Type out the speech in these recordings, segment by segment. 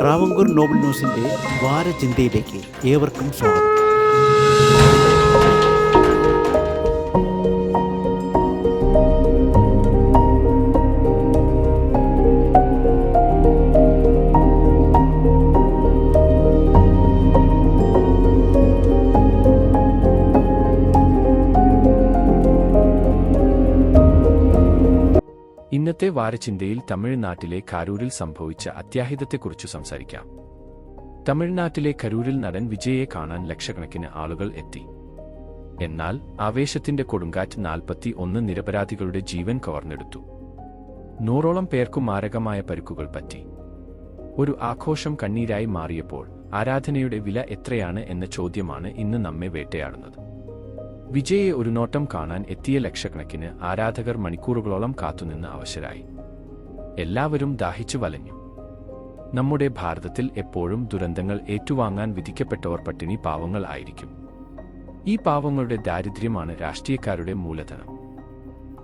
Travancore Nobel ന്യൂസിന്റെ വാരചിന്തയിലേക്ക് ഏവർക്കും സ്വാഗതം. ഇന്നത്തെ വാരചിന്തയിൽ തമിഴ്നാട്ടിലെ കരൂരിൽ സംഭവിച്ച അത്യാഹിതത്തെക്കുറിച്ച് സംസാരിക്കാം. തമിഴ്നാട്ടിലെ കരൂരിൽ നടൻ വിജയെ കാണാൻ ലക്ഷക്കണക്കിന് ആളുകൾ എത്തി. എന്നാൽ ആവേശത്തിന്റെ കൊടുങ്കാറ്റ് നാൽപ്പത്തി ഒന്ന് നിരപരാധികളുടെ ജീവൻ കവർന്നെടുത്തു. നൂറോളം പേർക്കു മാരകമായ പരുക്കുകൾ പറ്റി. ഒരു ആഘോഷം കണ്ണീരായി മാറിയപ്പോൾ ആരാധനയുടെ വില എത്രയാണ് എന്ന ചോദ്യമാണ് ഇന്ന് നമ്മെ വേട്ടയാടുന്നത്. വിജയെ ഒരു നോട്ടം കാണാൻ എത്തിയ ലക്ഷക്കണക്കിന് ആരാധകർ മണിക്കൂറുകളോളം കാത്തുനിന്ന് അവശരായി. എല്ലാവരും ദാഹിച്ചു വലഞ്ഞു. നമ്മുടെ ഭാരതത്തിൽ എപ്പോഴും ദുരന്തങ്ങൾ ഏറ്റുവാങ്ങാൻ വിധിക്കപ്പെട്ടവർ പട്ടിണി പാവങ്ങൾ ആയിരിക്കും. ഈ പാവങ്ങളുടെ ദാരിദ്ര്യമാണ് രാഷ്ട്രീയക്കാരുടെ മൂലധനം.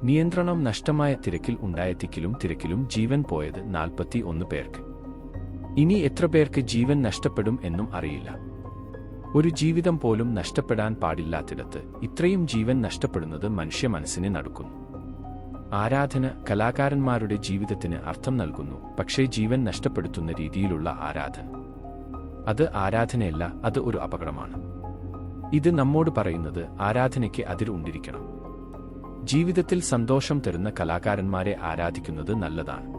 നിയന്ത്രണം നഷ്ടമായ തിരക്കിൽ ഉണ്ടായ തിക്കിലും തിരക്കിലും ജീവൻ പോയത് നാൽപ്പത്തി ഒന്ന് പേർക്ക്. ഇനി എത്ര പേർക്ക് ജീവൻ നഷ്ടപ്പെടും എന്നും അറിയില്ല. ഒരു ജീവിതം പോലും നഷ്ടപ്പെടാൻ പാടില്ലാത്തിടത്ത് ഇത്രയും ജീവൻ നഷ്ടപ്പെടുന്നത് മനുഷ്യ മനസ്സിനെ നടുക്കുന്നു. ആരാധന കലാകാരന്മാരുടെ ജീവിതത്തിന് അർത്ഥം നൽകുന്നു പക്ഷേ ജീവൻ നഷ്ടപ്പെടുത്തുന്ന രീതിയിലുള്ള ആരാധന. അത് ആരാധനയല്ല അത് ഒരു അപകടമാണ്. ഇത് നമ്മോട് പറയുന്നത് ആരാധനയ്ക്ക് അതിരുണ്ടിരിക്കണം ജീവിതത്തിൽ സന്തോഷം തരുന്ന കലാകാരന്മാരെ ആരാധിക്കുന്നത് നല്ലതാണ്.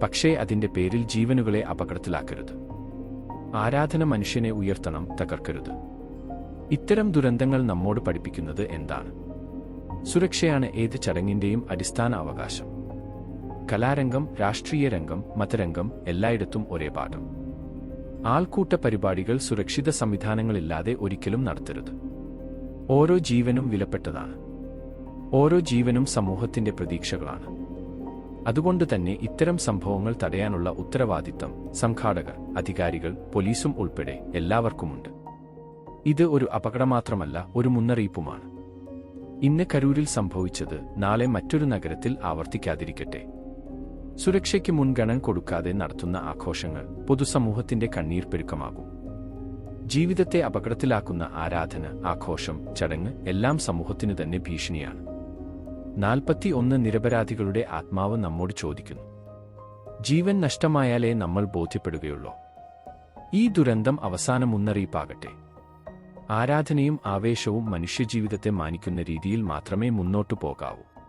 പക്ഷേ അതിന്റെ പേരിൽ ജീവനുകളെ അപകടത്തിലാക്കരുത്. ആരാധന മനുഷ്യനെ ഉയർത്തണം തകർക്കരുത്. ഇത്തരം ദുരന്തങ്ങൾ നമ്മോട് പഠിപ്പിക്കുന്നത് എന്താണ്? സുരക്ഷയാണ് ഏത് ചടങ്ങിന്റെയും അടിസ്ഥാന അവകാശം. കലാരംഗം രാഷ്ട്രീയ രംഗം മതരംഗം എല്ലായിടത്തും ഒരേ പാഠം. ആൾക്കൂട്ട പരിപാടികൾ സുരക്ഷിത സംവിധാനങ്ങളില്ലാതെ ഒരിക്കലും നടത്തരുത്. ഓരോ ജീവനും വിലപ്പെട്ടതാണ്. ഓരോ ജീവനും സമൂഹത്തിന്റെ പ്രതീക്ഷകളാണ്. അതുകൊണ്ട് തന്നെ ഇത്തരം സംഭവങ്ങൾ തടയാനുള്ള ഉത്തരവാദിത്തം സംഘാടകർ അധികാരികൾ പോലീസും ഉൾപ്പെടെ എല്ലാവർക്കുമുണ്ട്. ഇത് ഒരു അപകടം മാത്രമല്ല ഒരു മുന്നറിയിപ്പുമാണ്. ഇന്ന് കരൂരിൽ സംഭവിച്ചത് നാളെ മറ്റൊരു നഗരത്തിൽ ആവർത്തിക്കാതിരിക്കട്ടെ. സുരക്ഷയ്ക്ക് മുൻഗണന കൊടുക്കാതെ നടത്തുന്ന ആഘോഷങ്ങൾ പൊതുസമൂഹത്തിന്റെ കണ്ണീർ പെരുക്കമാകും. ജീവിതത്തെ അപകടത്തിലാക്കുന്ന ആരാധന ആഘോഷം ചടങ്ങ് എല്ലാം സമൂഹത്തിന് തന്നെ ഭീഷണിയാണ്. നാൽപ്പത്തി ഒന്ന് നിരപരാധികളുടെ ആത്മാവ് നമ്മോട് ചോദിക്കുന്നു. ജീവൻ നഷ്ടമായാലേ നമ്മൾ ബോധ്യപ്പെടുകയുള്ളൂ. ഈ ദുരന്തം അവസാന മുന്നറിയിപ്പാകട്ടെ ആരാധനയും ആവേശവും മനുഷ്യജീവിതത്തെ മാനിക്കുന്ന രീതിയിൽ മാത്രമേ മുന്നോട്ടു പോകാവൂ